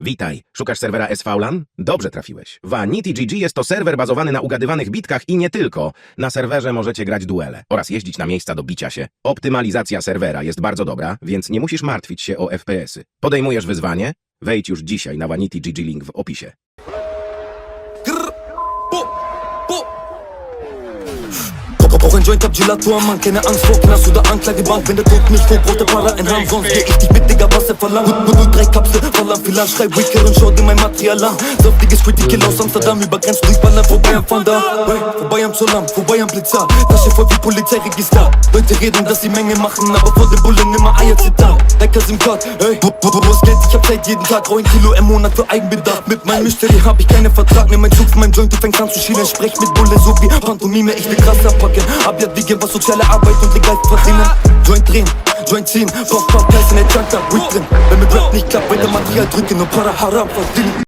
Witaj, szukasz serwera SVLAN? Dobrze trafiłeś. Vanity GG jest to serwer bazowany na ugadywanych bitkach i nie tylko. Na serwerze możecie grać duele oraz jeździć na miejsca do bicia się. Optymalizacja serwera jest bardzo dobra, więc nie musisz martwić się o FPS-y. Podejmujesz wyzwanie? Wejdź już dzisiaj na Vanity GG link w opisie. Grr, bo, bo. Auch ein Joint hab Gelato am Mann, keine Angst vor Knast oder Anklagebank Wenn der Tod mich vor, braucht der Para in Hand Sonst geh ich dich mit, Digga, was er verlangt. Nur, nur drei Kapsel, voll am Filan Schreib Wicker und schau dir mein Material an. Saftiges Critical aus Amsterdam Über Grenzen durchballern, vorbei am Fanda. Vorbei am Zollamt, vorbei am Blitzer. Tasche voll wie Polizeiregister. Leute reden, dass sie Menge machen Aber vor den Bullen immer Eier zittern. Decker im Cut, wo es geht, ich hab Zeit jeden Tag Rau ein Kilo im Monat für Eigenbedarf. Mit meinem Mystery hab ich keinen Vertrag. Nimm mein Zug von Joint, du fängst an zu schielen. Sprech mit Bulle, so wie Pantomime. Ich will krass abpacken Abjadigen, was soziale Arbeit und legal verdienen. Joint drehen, Joint ziehen Preis in der Junk, Weed Wenn mit Rap nicht klappt, weiter Material drücken Und para haram verdienen